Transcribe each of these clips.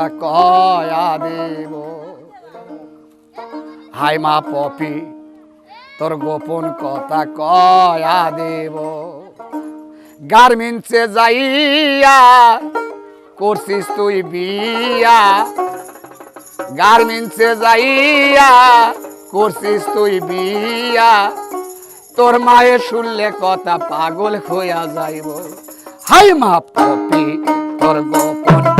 কথা কয়া দেব হাই মা পপি, তোর গোপন কথা কয়া দেব গার্মেন্টসে যাইয়া করছিস তুই বিয়া। গার্মেন্টসে যাইয়া করছিস তুই বিয়া। তোর মায়ের শুনলে কথা পাগল হইয়া যাইব। হাই মা পপি, তোর গোপন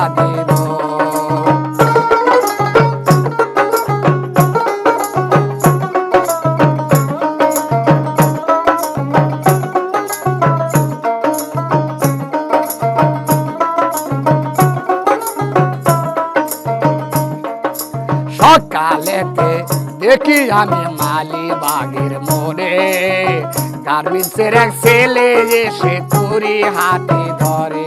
সকালেতে দেখি আমি মালি বাগের মোড়ে গার্মেন্টসের এক ছেলে এসে তুরি হাতে ধরে।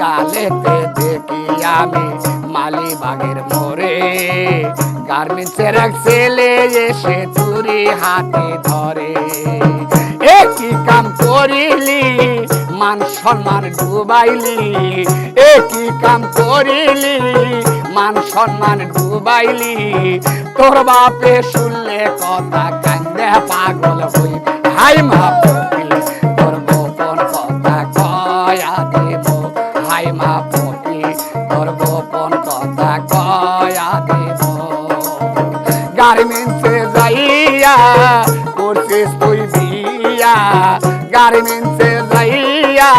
সকালেতে দেখি আমি মালি বাগের মোড়ে। গার্মেন্টসের এক ছেলে এসে তুরি হাতে ধরে। একই কাম করিলি, মান সম্মান ডুবাইলি। একই কাম করিলি, মান সম্মান ডুবাইলি। তোর বাপে শুনলে কথা কান্দে পাগল হই। হাই মা গার্মেন্টসে যাইয়া করছিস তুই বিয়া গার্মেন্টসে যাইয়া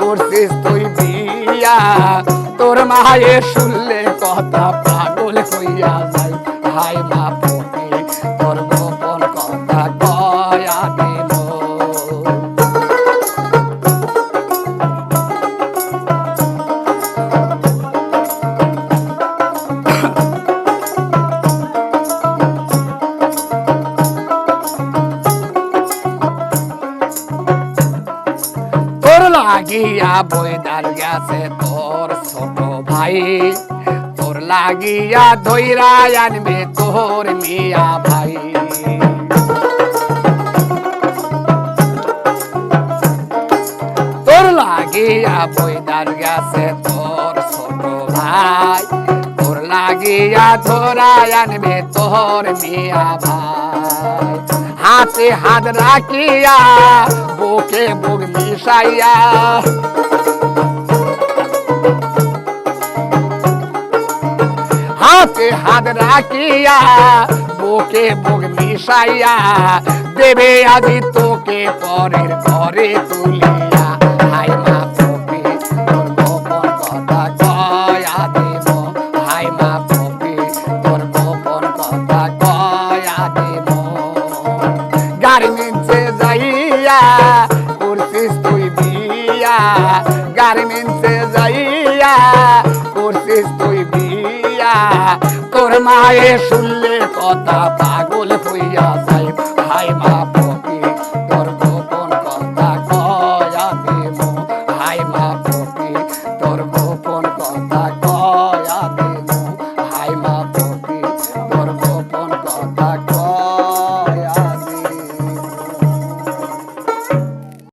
করছিস তুই বিয়া তোর মায়ে শুনলে কথা পাগল হইয়া যাই হাই মা তোর লাগিয়া বইদার গেছে তোর ছোট ভাই। তোর লাগিয়া ধৈরা আনবে তোর মিয়া ভাই। তোর লাগিয়া বইদার গেছে তোর ছোট ভাই। তোর লাগিয়া ধরা আনবে তোর মিয়া ভাই। হাতে হাত রাখিয়া বুকে বুক মিশাইয়া হাতে হাত রাখিয়া, বুকে বুক মিশাইয়া, দেবে আজি তোকে পরের ঘরে তুলিয়া। হাই মা পপি তোর গোপন কথা কয়া দেব। হাই মা পপি তোর গোপন কথা কয়া দেব। যাইয়া করছিস তুই বিয়া গার্মেন্টসে যাইয়া করছিস তুই বিয়া। তোর মায়ে শুনলে কথা পাগল হইয়া যাই ভাই মা